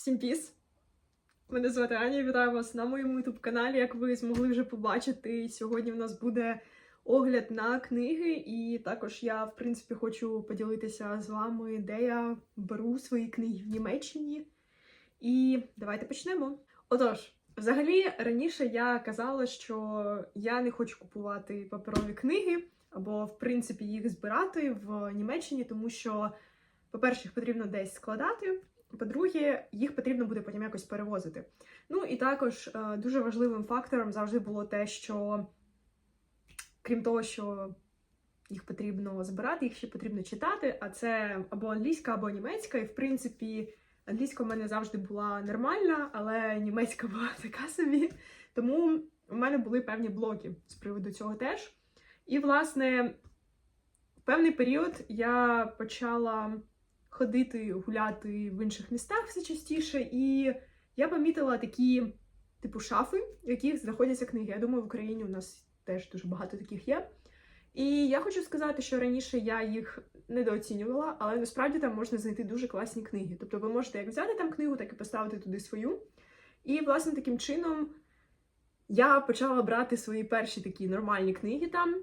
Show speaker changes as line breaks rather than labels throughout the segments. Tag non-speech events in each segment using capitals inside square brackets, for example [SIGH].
Всім піс! Мене звати Аня, вітаю вас на моєму youtube каналі. Як ви змогли вже побачити, сьогодні в нас буде огляд на книги, і також я, в принципі, хочу поділитися з вами, де я беру свої книги в Німеччині. І давайте почнемо. Отож, взагалі, раніше я казала, що я не хочу купувати паперові книги, або, в принципі, їх збирати в Німеччині, тому що, по-перше, їх потрібно десь складати. По-друге, їх потрібно буде потім якось перевозити. Ну і також е, дуже важливим фактором завжди було те, що крім того, що їх потрібно збирати, їх ще потрібно читати, а це або англійська, або німецька. І в принципі, англійська в мене завжди була нормальна, але німецька була [LAUGHS] така собі. Тому в мене були певні блоки з приводу цього теж. І, власне, в певний період я почала ходити гуляти в інших містах все частіше, і я помітила такі, типу, шафи, в яких знаходяться книги. Я думаю, в Україні у нас теж дуже багато таких є. І я хочу сказати, що раніше я їх недооцінювала, але насправді там можна знайти дуже класні книги. Тобто ви можете як взяти там книгу, так і поставити туди свою. І, власне, таким чином я почала брати свої перші такі нормальні книги там.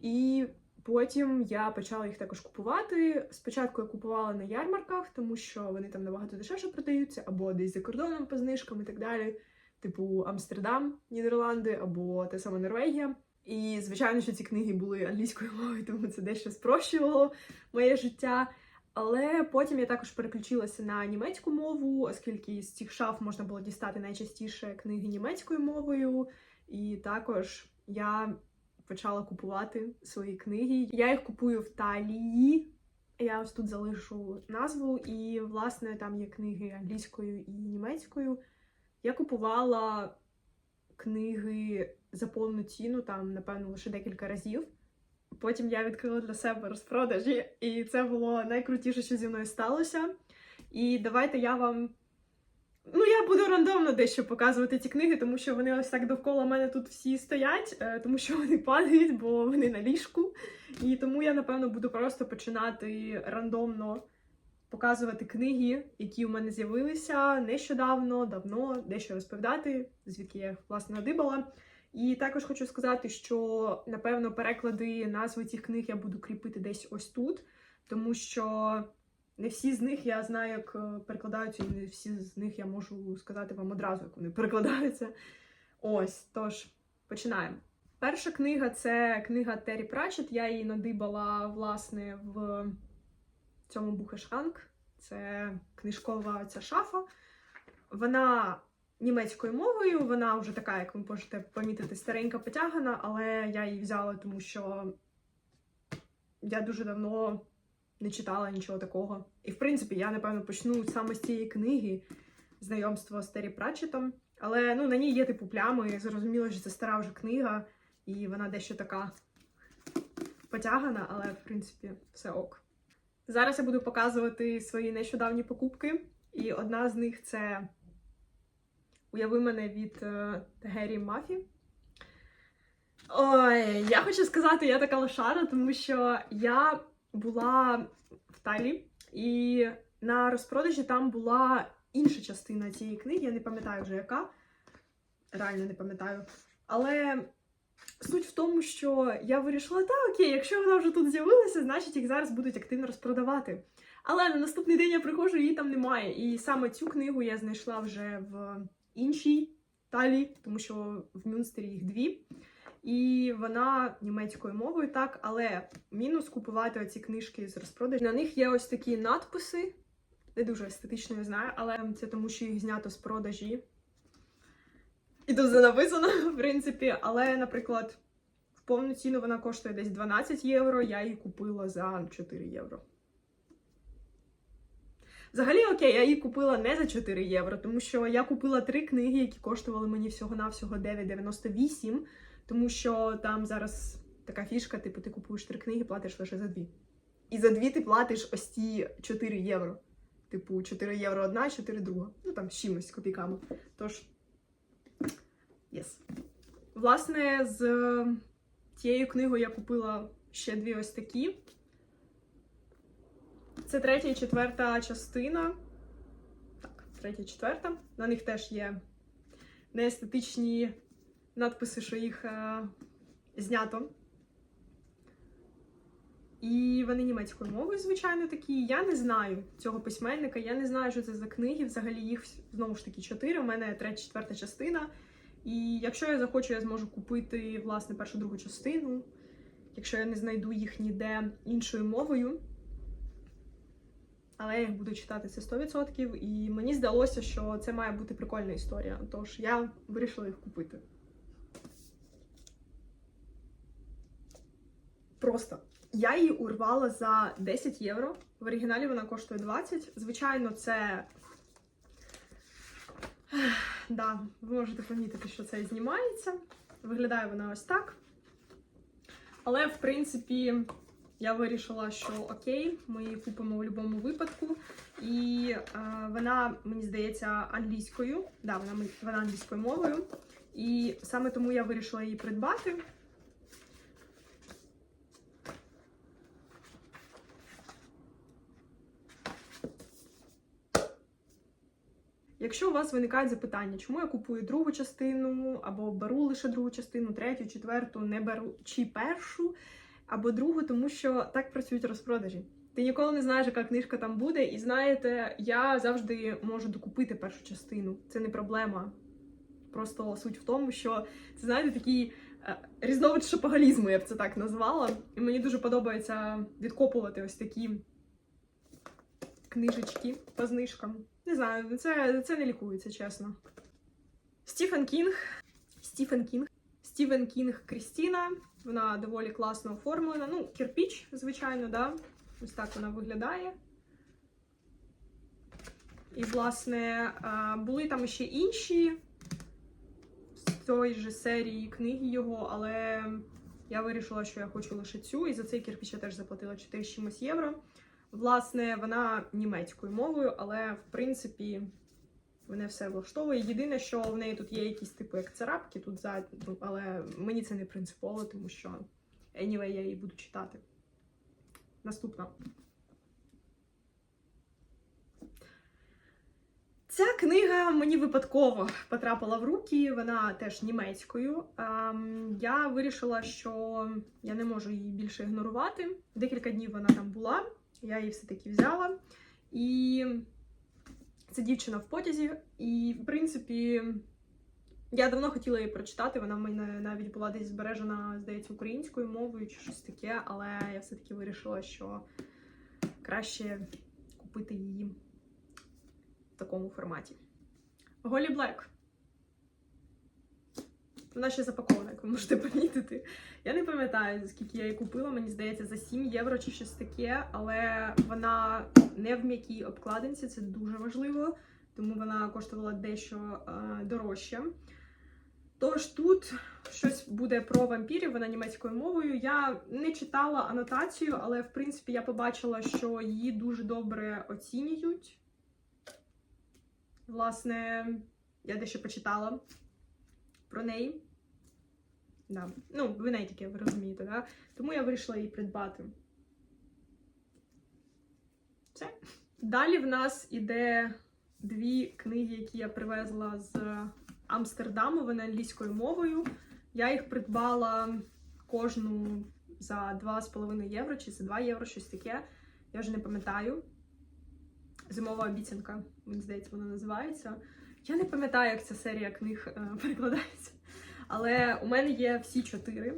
І Потім я почала їх також купувати. Спочатку я купувала на ярмарках, тому що вони там набагато дешевше продаються, або десь за кордоном по знижкам і так далі, типу Амстердам, Нідерланди, або те саме Норвегія. І звичайно, що ці книги були англійською мовою, тому це дещо спрощувало моє життя. Але потім я також переключилася на німецьку мову, оскільки з цих шаф можна було дістати найчастіше книги німецькою мовою, і також я почала купувати свої книги. Я їх купую в Талії. Я ось тут залишу назву, і, власне, там є книги англійською і німецькою. Я купувала книги за повну ціну, там, напевно, лише декілька разів. Потім я відкрила для себе розпродажі, і це було найкрутіше, що зі мною сталося. І давайте я вам. Ну, я буду рандомно дещо показувати ці книги, тому що вони ось так довкола мене тут всі стоять, е, тому що вони падають, бо вони на ліжку. І тому я, напевно, буду просто починати рандомно показувати книги, які у мене з'явилися нещодавно, давно, дещо розповідати, звідки я їх власне надибала. І також хочу сказати, що напевно переклади назви цих книг я буду кріпити десь ось тут, тому що. Не всі з них я знаю, як е, перекладаються, і не всі з них я можу сказати вам одразу, як вони [LAUGHS] перекладаються. Ось, тож, починаємо. Перша книга це книга Террі Пратчет. Я її надибала, власне, в цьому Бухешранк. Це книжкова ця шафа. Вона німецькою мовою, вона вже така, як ви можете помітити, старенька потягана, але я її взяла, тому що я дуже давно не читала нічого такого. І, в принципі, я, напевно, почну саме з цієї книги знайомство з Террі Пратчетом. Але ну, на ній є типу плями, зрозуміло, що це стара вже книга, і вона дещо така потягана, але, в принципі, все ок. Зараз я буду показувати свої нещодавні покупки, і одна з них це Уяви мене від е, Гері Мафі. Ой, я хочу сказати, я така лошара, тому що я була в Талі, і на розпродажі там була інша частина цієї книги, я не пам'ятаю вже яка. Реально не пам'ятаю. Але суть в тому, що я вирішила, так, окей, якщо вона вже тут з'явилася, значить їх зараз будуть активно розпродавати. Але на наступний день я приходжу, її там немає. І саме цю книгу я знайшла вже в іншій талі, тому що в Мюнстері їх дві. І вона німецькою мовою, так, але мінус купувати оці книжки з розпродажу. На них є ось такі надписи. Не дуже естетично, не знаю, але це тому, що їх знято з продажі. І це написано, [LAUGHS] в принципі. Але, наприклад, в повну ціну вона коштує десь 12 євро, я її купила за 4 євро. Взагалі, окей, я її купила не за 4 євро, тому що я купила три книги, які коштували мені всього-навсього 9,98. Тому що там зараз така фішка, типу, ти купуєш три книги, платиш лише за дві. І за дві ти платиш ось ті 4 євро. Типу, 4 євро одна, 4 друга. Ну там з чимось копійками. Тож, єс. Власне, з тією книгою я купила ще дві ось такі. Це третя і четверта частина. Так, третя, і четверта. На них теж є неестетичні надписи, що їх е, знято. І вони німецькою мовою, звичайно, такі. Я не знаю цього письменника, я не знаю, що це за книги. Взагалі їх знову ж таки чотири. У мене третя, четверта частина. І якщо я захочу, я зможу купити власне першу другу частину, якщо я не знайду їх ніде іншою мовою. Але я їх буду читати це 100%. І мені здалося, що це має бути прикольна історія. Тож я вирішила їх купити. Просто я її урвала за 10 євро. В оригіналі вона коштує 20. Звичайно, це. Да, ви можете помітити, що це знімається. Виглядає вона ось так. Але, в принципі, я вирішила, що окей, ми її купимо в будь-якому випадку. І е, вона, мені здається, англійською. Да, вона, вона англійською мовою. І саме тому я вирішила її придбати. Якщо у вас виникають запитання, чому я купую другу частину, або беру лише другу частину, третю, четверту, не беру чи першу, або другу, тому що так працюють розпродажі. Ти ніколи не знаєш, яка книжка там буде, і знаєте, я завжди можу докупити першу частину. Це не проблема. Просто суть в тому, що це знаєте такий е, різновид шопоголізму, я б це так назвала. І мені дуже подобається відкопувати ось такі книжечки по знижкам. Не знаю, це, це не лікується, чесно. Стіфен Кінг. Стіфен Кінг. Стівен Кінг Крістіна. Вона доволі класно оформлена. Ну, кирпіч, звичайно, да. Ось так вона виглядає. І, власне, були там ще інші з цієї ж серії книги його, але я вирішила, що я хочу лише цю, і за цей кирпіч я теж заплатила 4 чимось євро. Власне, вона німецькою мовою, але в принципі мене все влаштовує. Єдине, що в неї тут є якісь типу як царапки тут ззаду, але мені це не принципово, тому що anyway, я її буду читати. Наступна. Ця книга мені випадково потрапила в руки, вона теж німецькою. Ем, я вирішила, що я не можу її більше ігнорувати. Декілька днів вона там була. Я її все-таки взяла. І це дівчина в потязі. І, в принципі, я давно хотіла її прочитати. Вона в мене навіть була десь збережена, здається, українською мовою чи щось таке, але я все-таки вирішила, що краще купити її в такому форматі. Голі Блек. Вона ще запакована, як ви можете помітити. Я не пам'ятаю, скільки я її купила, мені здається, за 7 євро чи щось таке, але вона не в м'якій обкладинці, це дуже важливо, тому вона коштувала дещо е, дорожче. Тож тут щось буде про вампірів, вона німецькою мовою. Я не читала анотацію, але в принципі я побачила, що її дуже добре оцінюють. Власне, я дещо почитала про неї. Да. Ну, ви таке, ви розумієте, да? Тому я вирішила її придбати. Все. Далі в нас іде дві книги, які я привезла з Амстердаму, вони англійською мовою. Я їх придбала кожну за 2,5 євро чи за 2 євро, щось таке. Я вже не пам'ятаю. Зимова обіцянка, мені здається, вона називається. Я не пам'ятаю, як ця серія книг е, перекладається. Але у мене є всі чотири.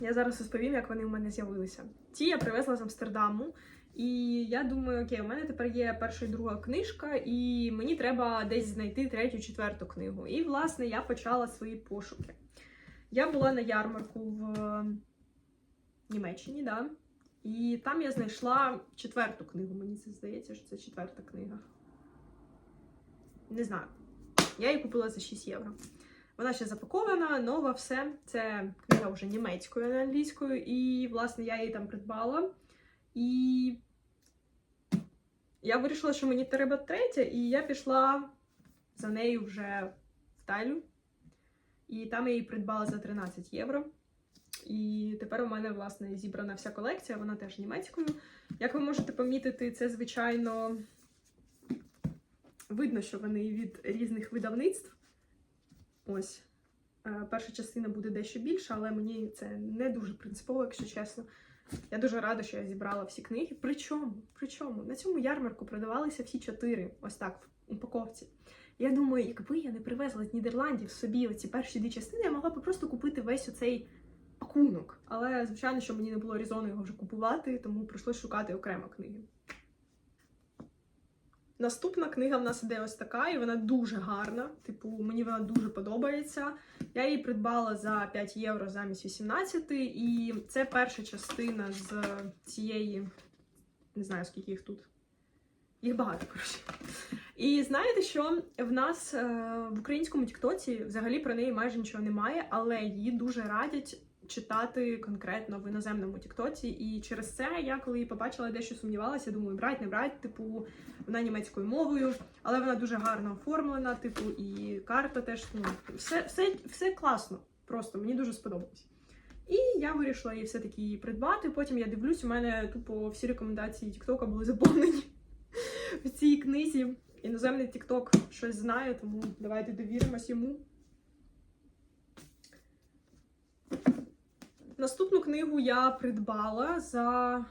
Я зараз розповім, як вони у мене з'явилися. Ті я привезла з Амстердаму. І я думаю, окей, у мене тепер є перша і друга книжка, і мені треба десь знайти третю, четверту книгу. І, власне, я почала свої пошуки. Я була на ярмарку в Німеччині, да? і там я знайшла четверту книгу. Мені це здається, що це четверта книга. Не знаю. Я її купила за 6 євро. Вона ще запакована, нова, все. Це книга вже німецькою, не англійською. І, власне, я її там придбала. І я вирішила, що мені треба третя, і я пішла за нею вже в Тайлю. І там я її придбала за 13 євро. І тепер у мене, власне, зібрана вся колекція, вона теж німецькою. Як ви можете помітити, це, звичайно, видно, що вони від різних видавництв. Ось. Е, Перша частина буде дещо більша, але мені це не дуже принципово, якщо чесно. Я дуже рада, що я зібрала всі книги. Причому, причому на цьому ярмарку продавалися всі чотири, ось так, в упаковці. Я думаю, якби я не привезла з Нідерландів собі оці перші дві частини, я могла б просто купити весь оцей пакунок. Але, звичайно, що мені не було різону його вже купувати, тому прийшлось шукати окремо книги. Наступна книга в нас іде ось така, і вона дуже гарна. Типу, мені вона дуже подобається. Я її придбала за 5 євро замість 18, і це перша частина з цієї. Не знаю, скільки їх тут. Їх багато, коротше. І знаєте, що в нас е, в українському Тіктоці взагалі про неї майже нічого немає, але її дуже радять читати конкретно в іноземному Тіктоці. І через це я, коли побачила, дещо сумнівалася, думаю, брать, не брать, типу, вона німецькою мовою, але вона дуже гарно оформлена, типу, і карта теж ну, все, все, все класно. Просто мені дуже сподобалось. І я вирішила її все-таки придбати. Потім я дивлюсь, у мене тупо всі рекомендації Тіктока були заповнені [LAUGHS] в цій книзі. Іноземний Тікток щось знає, тому давайте довіримось йому. Наступну книгу я придбала за.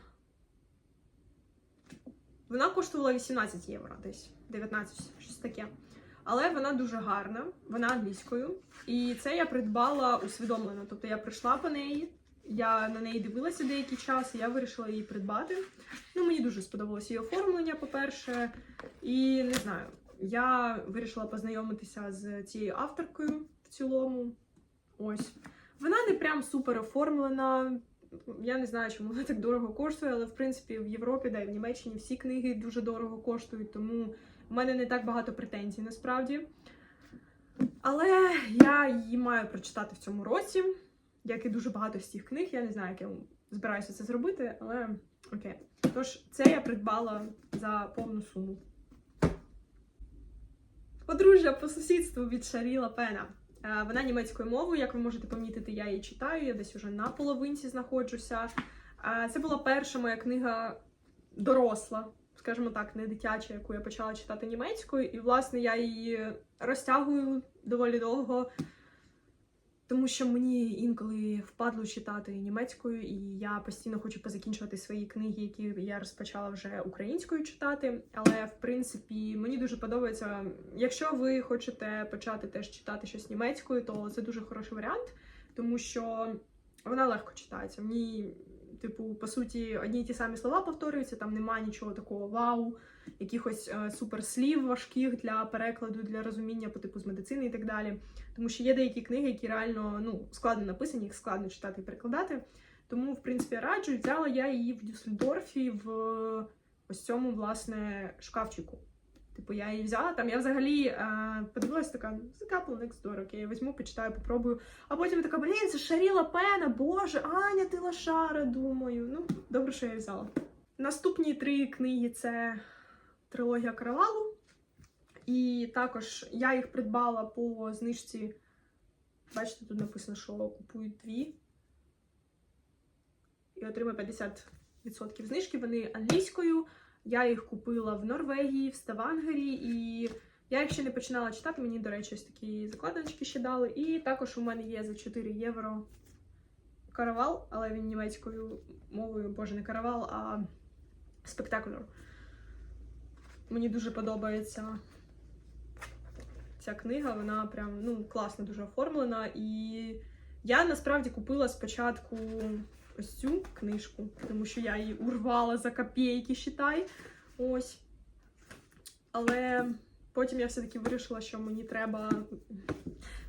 Вона коштувала 18 євро десь, 19, щось таке. Але вона дуже гарна, вона англійською. І це я придбала усвідомлено. Тобто я прийшла по неї, я на неї дивилася деякий час, і я вирішила її придбати. Ну, мені дуже сподобалося її оформлення, по-перше. І не знаю, я вирішила познайомитися з цією авторкою в цілому. Ось. Вона не прям супер оформлена. Я не знаю, чому вона так дорого коштує, але в принципі в Європі, да і в Німеччині всі книги дуже дорого коштують, тому в мене не так багато претензій насправді. Але я її маю прочитати в цьому році, як і дуже багато з цих книг. Я не знаю, як я збираюся це зробити, але окей. Тож, це я придбала за повну суму. Подружжя по сусідству від Шаріла Пена. Е, Вона німецькою мовою, як ви можете помітити, я її читаю, я десь уже на половинці знаходжуся. Це була перша моя книга доросла, скажімо так, не дитяча, яку я почала читати німецькою. І, власне, я її розтягую доволі довго, тому що мені інколи впадло читати німецькою, і я постійно хочу позакінчувати свої книги, які я розпочала вже українською читати. Але в принципі мені дуже подобається. Якщо ви хочете почати теж читати щось німецькою, то це дуже хороший варіант, тому що вона легко читається. Мені, типу, по суті, одні й ті самі слова повторюються, там немає нічого такого вау, якихось е, суперслів важких для перекладу, для розуміння по типу з медицини і так далі. Тому що є деякі книги, які реально ну, складно написані, їх складно читати і перекладати. Тому, в принципі, раджу. Взяла я її в Дюссельдорфі в ось цьому, власне, шкафчику. Типу, я її взяла там. Я взагалі е, подивилася така, Couple Next Door, окей, я візьму, почитаю, попробую. А потім така, блін, це Шаріла Пена, боже, Аня, ти лошара, думаю. Ну, добре, що я взяла. Наступні три книги це трилогія Каравалу. І також я їх придбала по знижці. Бачите, тут написано, що купують дві. І отримаю 50% знижки. Вони англійською. Я їх купила в Норвегії, в Ставангері, і я їх ще не починала читати. Мені, до речі, ось такі закладочки ще дали. І також у мене є за 4 євро каравал, але він німецькою мовою, боже, не каравал, а спектакулер. Мені дуже подобається ця книга, вона прям ну, класно дуже оформлена. І я насправді купила спочатку ось цю книжку, тому що я її урвала за копійки, считай. Ось. Але потім я все-таки вирішила, що мені треба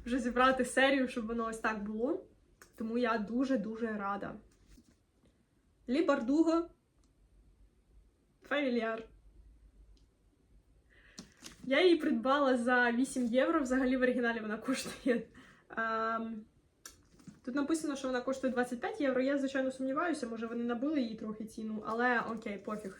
вже зібрати серію, щоб воно ось так було. Тому я дуже-дуже рада. Лі Бардуго. Фамільяр. Я її придбала за 8 євро. Взагалі в оригіналі вона коштує. ем, Тут написано, що вона коштує 25 євро. Я, звичайно, сумніваюся, може вони набили її трохи ціну, але окей, пофіг.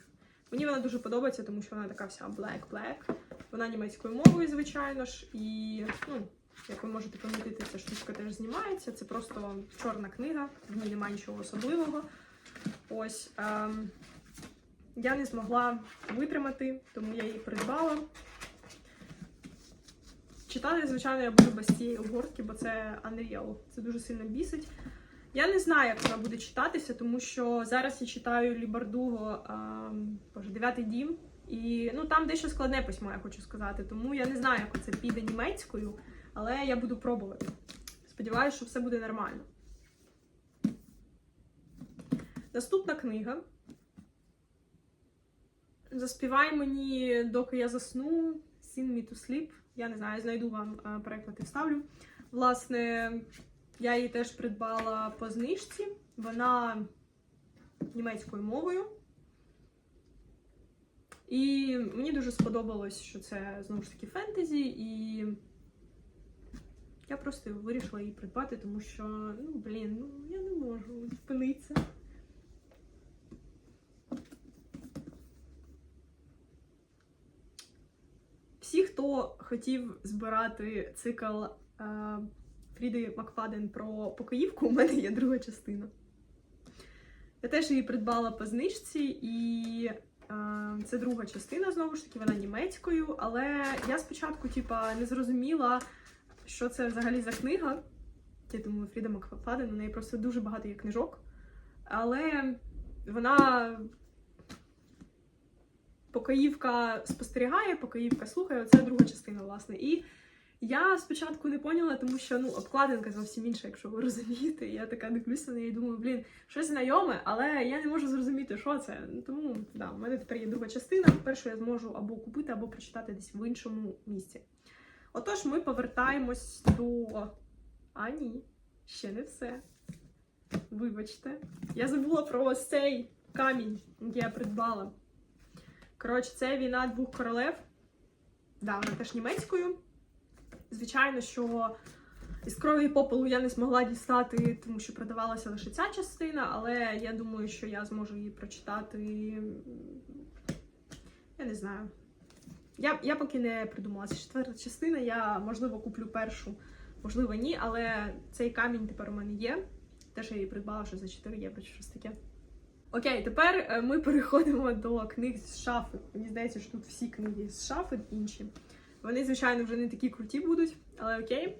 Мені вона дуже подобається, тому що вона така вся black-black. Вона німецькою мовою, звичайно ж. І, ну, як ви можете помітити, ця штучка теж знімається. Це просто чорна книга, в ній немає нічого особливого. Ось. Ем, я не змогла витримати, тому я її придбала. Читати, звичайно, я буду без цієї обгортки, бо це Unreal. Це дуже сильно бісить. Я не знаю, як вона буде читатися, тому що зараз я читаю Лібардуго, дев'ятий дім. І ну там дещо складне письмо, я хочу сказати. Тому я не знаю, як це піде німецькою, але я буду пробувати. Сподіваюся, що все буде нормально. Наступна книга. Заспівай мені, доки я засну. Sing me to sleep. Я не знаю, знайду вам е, переклад і вставлю. Власне, я її теж придбала по знижці. Вона німецькою мовою. І мені дуже сподобалось, що це знову ж таки фентезі, і я просто вирішила її придбати, тому що, ну, блін, ну я не можу зупинитися. Всі, хто хотів збирати цикл е, Фріди Макфаден про покоївку, у мене є друга частина. Я теж її придбала по знижці, і е, це друга частина, знову ж таки, вона німецькою. Але я спочатку, типа, не зрозуміла, що це взагалі за книга. Я думаю, Фріда Макфаден, у неї просто дуже багато є книжок. Але вона покоївка спостерігає, покоївка слухає. Це друга частина, власне. І я спочатку не поняла, тому що ну, обкладинка зовсім інша, якщо ви розумієте. Я така дивлюся на неї думаю, блін, щось знайоме, але я не можу зрозуміти, що це. Тому да, в мене тепер є друга частина. Першу я зможу або купити, або прочитати десь в іншому місці. Отож, ми повертаємось до. А, ні, ще не все. Вибачте, я забула про ось цей камінь, який я придбала. Коротше, це війна двох королев. Да, вона теж німецькою. Звичайно, що із крові і попелу я не змогла дістати, тому що продавалася лише ця частина, але я думаю, що я зможу її прочитати. Я не знаю. Я, я поки не придумала. Це четверта частина. Я, можливо, куплю першу, можливо, ні, але цей камінь тепер у мене є. Теж я її придбала що за 4 євро чи щось таке. Окей, тепер е, ми переходимо до книг з шафи. Мені здається, що тут всі книги з шафи інші. Вони, звичайно, вже не такі круті будуть, але окей.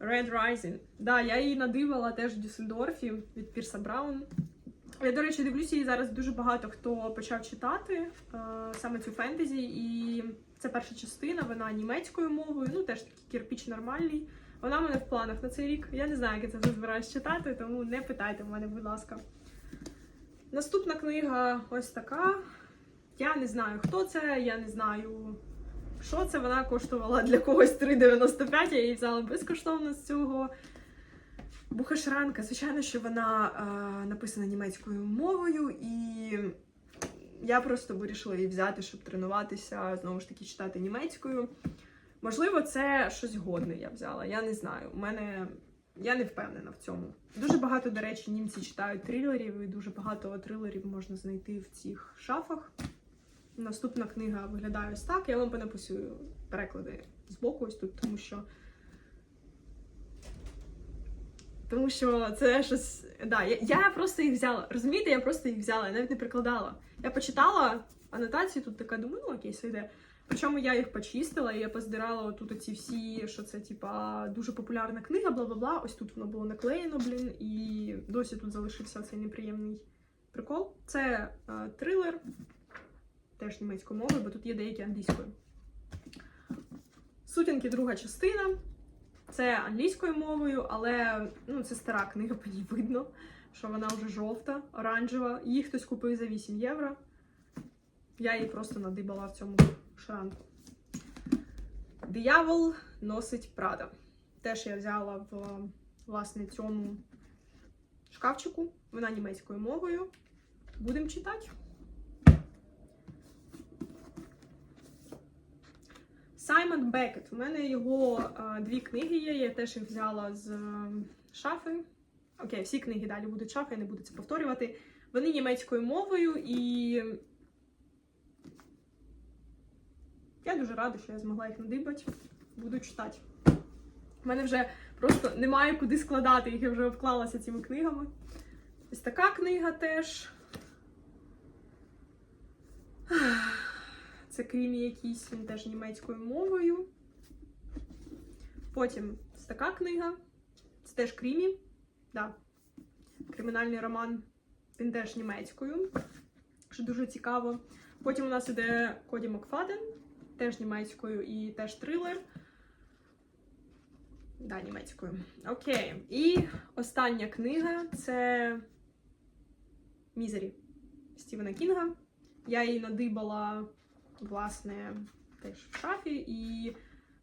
Red Rising. Да, я її надивила теж в Дюссельдорфі від Пірса Браун. Я, до речі, дивлюся її зараз дуже багато хто почав читати е, саме цю фентезі, і це перша частина, вона німецькою мовою, ну теж такий кірпіч нормальний. Вона в мене в планах на цей рік. Я не знаю, як я це вже збираюсь читати, тому не питайте в мене, будь ласка. Наступна книга ось така. Я не знаю, хто це, я не знаю, що це. Вона коштувала для когось 3,95, я її взяла безкоштовно з цього. Бухашранка, звичайно, що вона е, написана німецькою мовою, і я просто вирішила її взяти, щоб тренуватися, знову ж таки, читати німецькою. Можливо, це щось годне я взяла. Я не знаю. У мене я не впевнена в цьому. Дуже багато, до речі, німці читають трилерів, і дуже багато трилерів можна знайти в цих шафах. Наступна книга виглядає ось так. Я вам понаписую переклади з боку ось тут, тому що. Тому що це щось. Да, я, я просто їх взяла. Розумієте, я просто їх взяла, я навіть не прикладала. Я почитала анотацію, тут така думаю, ну окей, все йде. Причому я їх почистила, і я поздирала отут оці всі, що це, типа, дуже популярна книга, бла бла бла. Ось тут воно було наклеєно, блін, і досі тут залишився цей неприємний прикол. Це е, трилер, теж німецькою мовою, бо тут є деякі англійською. Сутінки, друга частина. Це англійською мовою, але ну, це стара книга, по ній видно, що вона вже жовта, оранжева. Її хтось купив за 8 євро. Я її просто надибала в цьому шранку. Диявол носить Прада. Теж я взяла в власне цьому шкафчику. Вона німецькою мовою. Будемо читати. Саймон Бекет. У мене його а, дві книги є. Я теж їх взяла з а, шафи. Окей, всі книги далі будуть шафи, я не буду це повторювати. Вони німецькою мовою і. Я дуже рада, що я змогла їх надибати. Буду читати. У мене вже просто немає куди складати, їх я вже обклалася цими книгами. Ось така книга теж. Це Крімі якийсь, він теж німецькою мовою. Потім ось така книга. Це теж Крімі. Да. Кримінальний роман. Він теж німецькою. Що дуже цікаво. Потім у нас іде Коді Макфаден, теж німецькою і теж трилер. Да, німецькою. Окей. І остання книга це Мізері Стівена Кінга. Я її надибала, власне, теж в шафі, і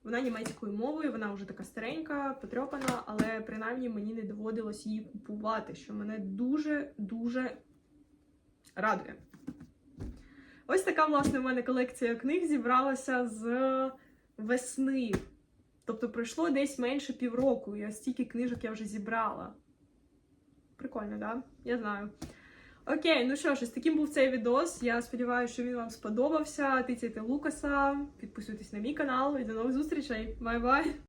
вона німецькою мовою, вона вже така старенька, потрьопана, але принаймні мені не доводилось її купувати, що мене дуже-дуже радує. Ось така, власне, у мене колекція книг зібралася з весни. Тобто пройшло десь менше півроку, і ось стільки книжок я вже зібрала. Прикольно, да? Я знаю. Окей, ну що ж, ось таким був цей відос. Я сподіваюся, що він вам сподобався. Тицяйте Лукаса, підписуйтесь на мій канал і до нових зустрічей. Бай-бай!